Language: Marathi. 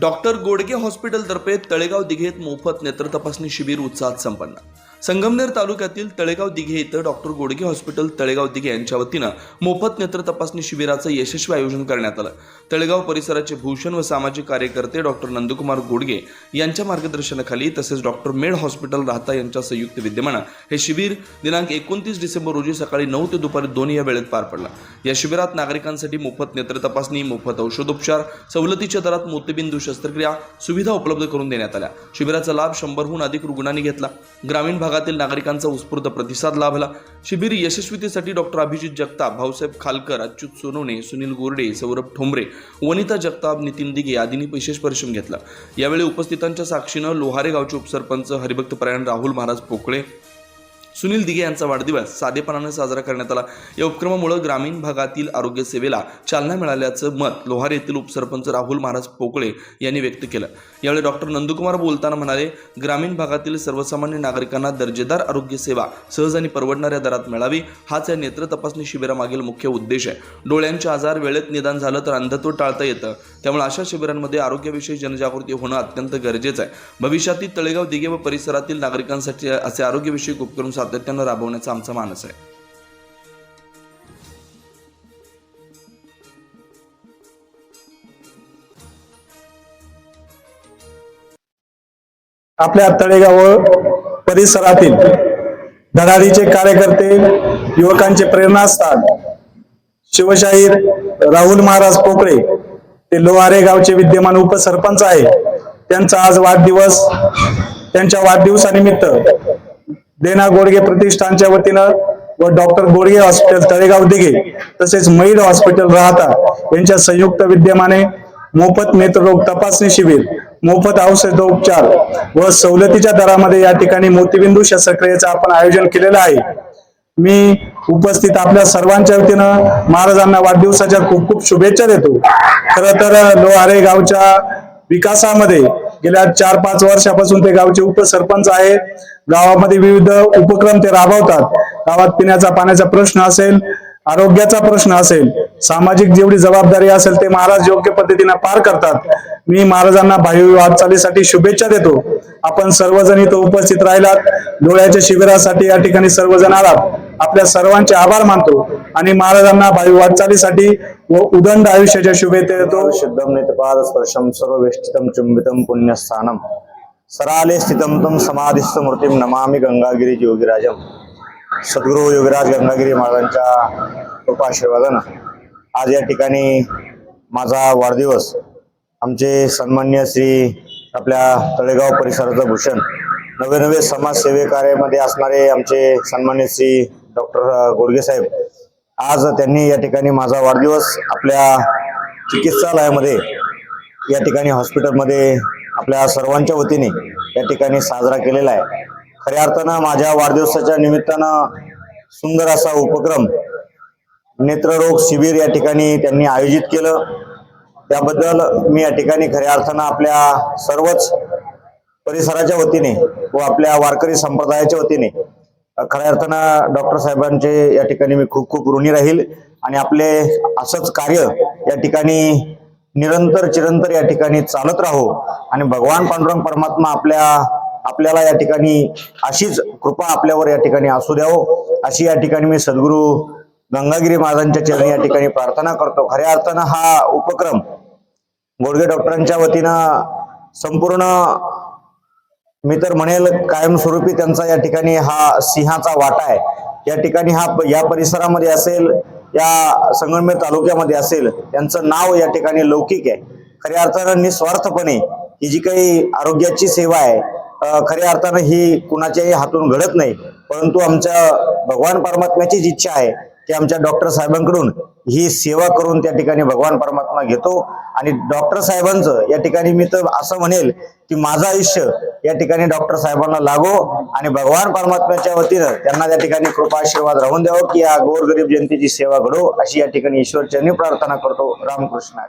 डॉक्टर गोडगे हॉस्पिटलतर्फे तळेगाव दिघेत मोफत नेत्र तपासणी शिबिर उत्साहात संपन्न. संगमनेर तालुक्यातील तळेगाव दिघे इथं डॉक्टर गोडगे हॉस्पिटल तळेगाव दिघे यांच्या वतीनं मोफत नेत्र तपासणी शिबिराचं यशस्वी आयोजन करण्यात आलं. तळेगाव परिसराचे भूषण व सामाजिक कार्यकर्ते डॉक्टर नंदकुमार गोडगे यांच्या मार्गदर्शनाखाली तसेच डॉक्टर मेड हॉस्पिटल राहता यांच्या संयुक्त विद्यमानं हे शिबिर दिनांक एकोणतीस डिसेंबर रोजी सकाळी नऊ ते दुपारी दोन या वेळेत पार पडलं. या शिबिरात नागरिकांसाठी मोफत नेत्र तपासणी मोफत औषधोपचार सवलतीच्या दरात मोतीबिंदू शस्त्रक्रिया सुविधा उपलब्ध करून देण्यात आल्या. शिबिराचा लाभ शंभरहून अधिक रुग्णांनी घेतला. ग्रामीण भागातील नागरिकांचा उत्स्फूर्त प्रतिसाद लाभला. शिबिर यशस्वीतेसाठी डॉक्टर अभिजित जगताप भाऊसाहेब खालकर अच्युत सोनवणे सुनील गोरडे सौरभ ठोंबरे वनिता जगताप नितीन दिघे आदींनी विशेष परिश्रम घेतला. यावेळी उपस्थितांच्या साक्षीनं लोहारे गावचे उपसरपंच हरिभक्त परायण राहुल महाराज पोकळे सुनील दिघे यांचा वाढदिवस साधेपणाने साजरा करण्यात आला. या उपक्रमामुळे ग्रामीण भागातील आरोग्य सेवेला चालना मिळाल्याचं मत लोहार येथील उपसरपंच राहुल महाराज पोकळे यांनी व्यक्त केलं. यावेळी डॉक्टर नंदकुमार बोलताना म्हणाले ग्रामीण भागातील सर्वसामान्य नागरिकांना दर्जेदार आरोग्य सेवा सहज आणि परवडणाऱ्या दरात मिळावी हाच या नेत्र तपासणी शिबिरामागील मुख्य उद्देश आहे. डोळ्यांचे आजार वेळेत निदान झालं तर अंधत्व टाळता येतं. त्यामुळे अशा शिबिरांमध्ये आरोग्याविषयी जनजागृती होणं अत्यंत गरजेचं आहे. भविष्यातील तळेगाव दिघे व परिसरातील नागरिकांसाठी असे आरोग्यविषयक उपक्रम सातत्यानं राबवण्याचा आमचा मानस आहे. आपल्या तळेगाव परिसरातील धडाडीचे कार्यकर्ते युवकांचे प्रेरणास्थान शिवशाहीर राहुल महाराज पोकळे ते लोहारे गावचे विद्यमान उपसरपंच आहे त्यांचा आज वाढदिवस त्यांच्या वाढदिवसानिमित्त देना गोडगे प्रतिष्ठानच्या वतीनं व डॉक्टर गोडगे हॉस्पिटल तळेगाव दिघे तसेच मैड हॉस्पिटल राहता यांच्या संयुक्त विद्यमाने मोफत नेत्ररोग तपासणी शिबिर मोफत औषधोपचार व सवलतीच्या दरामध्ये या ठिकाणी मोतीबिंदू शस्त्रक्रियेचं आपण आयोजन केलेलं आहे. मी उपस्थित आपल्या सर्वांच्या वतीनं महाराजांना वाढदिवसाच्या खूप खूप शुभेच्छा देतो. खर तर लोहारे गावच्या विकासामध्ये गेल्या चार पाच वर्षापासून ते गावचे उपसरपंच आहे गावामध्ये विविध उपक्रम ते राबवतात. गावात पिण्याचा पाण्याचा प्रश्न असेल आरोग्याचा प्रश्न असेल सामाजिक जेवढी जबाबदारी असेल ते महाराज योग्य पद्धतीने पार करतात. मी महाराजांना भावी वाटचालीसाठी शुभेच्छा देतो. आपण सर्वजण इथं उपस्थित राहिलात. डोळ्याच्या शिबिरासाठी या ठिकाणी सर्वजण आलात. आपल्या सर्वांचे आभार मानतो आणि महाराजांना भावी वाटचालीसाठी व उदंड आयुष्याच्या शुभेच्छा देतो. शुद्धम नितपाद स्पर्शम सर्ववेष्टितम चुंबितम पुण्यस्थानम सराले स्थितम तम समाधिस्थ मूर्तीम नमामी गंगागिरी योगीराजम सद्गुरू योगीराज गंगागिरी महाराजांच्या कृपाशीर्वादानं आज या ठिकाणी माझा वाढदिवस आमचे सन्मान्य श्री आपल्या तळेगाव परिसराचं भूषण नवे नवे समाजसेवे कार्यामध्ये असणारे आमचे सन्मान्य श्री डॉक्टर गोडगे साहेब. आज त्यांनी या ठिकाणी माझा वाढदिवस आपल्या चिकित्सालयामध्ये या ठिकाणी हॉस्पिटलमध्ये आपल्या सर्वांच्या वतीने या ठिकाणी साजरा केलेला आहे. खऱ्या अर्थानं माझ्या वाढदिवसाच्या निमित्तानं सुंदर असा उपक्रम नेत्ररोग शिबिर या ठिकाणी त्यांनी आयोजित केलं. त्याबद्दल मी या ठिकाणी खऱ्या अर्थानं आपल्या सर्वच परिसराच्या वतीने व आपल्या वारकरी संप्रदायाच्या वतीने खऱ्या अर्थानं डॉक्टर साहेबांचे या ठिकाणी मी खूप खूप ऋणी राहील आणि आपले असंच कार्य या ठिकाणी निरंतर चिरंतर या ठिकाणी चालत राहो आणि भगवान पांडुरंग परमात्मा आपल्या आपल्याला या ठिकाणी अशीच कृपा आपल्यावर या ठिकाणी असू द्यावं अशी या ठिकाणी मी सद्गुरू गंगागिरी महाराजांच्या चरणी या ठिकाणी प्रार्थना करतो. खऱ्या अर्थानं हा उपक्रम गोडगे डॉक्टरांच्या वतीनं संपूर्ण मी तर म्हणेल कायमस्वरूपी त्यांचा या ठिकाणी हा सिंहाचा वाटा आहे. या ठिकाणी हा या परिसरामध्ये असेल या संगमेर तालुक्यामध्ये असेल त्यांचं नाव या ठिकाणी लौकिक आहे. खऱ्या अर्थानं निस्वार्थपणे ही जी काही आरोग्याची सेवा आहे खऱ्या अर्थानं ही कुणाच्याही हातून घडत नाही परंतु आमच्या भगवान परमात्म्याचीच इच्छा आहे ते आमच्या डॉक्टर साहेबांकडून ही सेवा करून त्या ठिकाणी भगवान परमात्मा घेतो. आणि डॉक्टर साहेबांचं या ठिकाणी मी तर असं म्हणेल की माझं आयुष्य या ठिकाणी डॉक्टर साहेबांना लागो आणि भगवान परमात्म्याच्या वतीनं त्यांना त्या ठिकाणी कृपा आशीर्वाद राहून द्यावं की या गोरगरीब जनतेची सेवा घडो अशी या ठिकाणी ईश्वरचरणी प्रार्थना करतो. रामकृष्ण.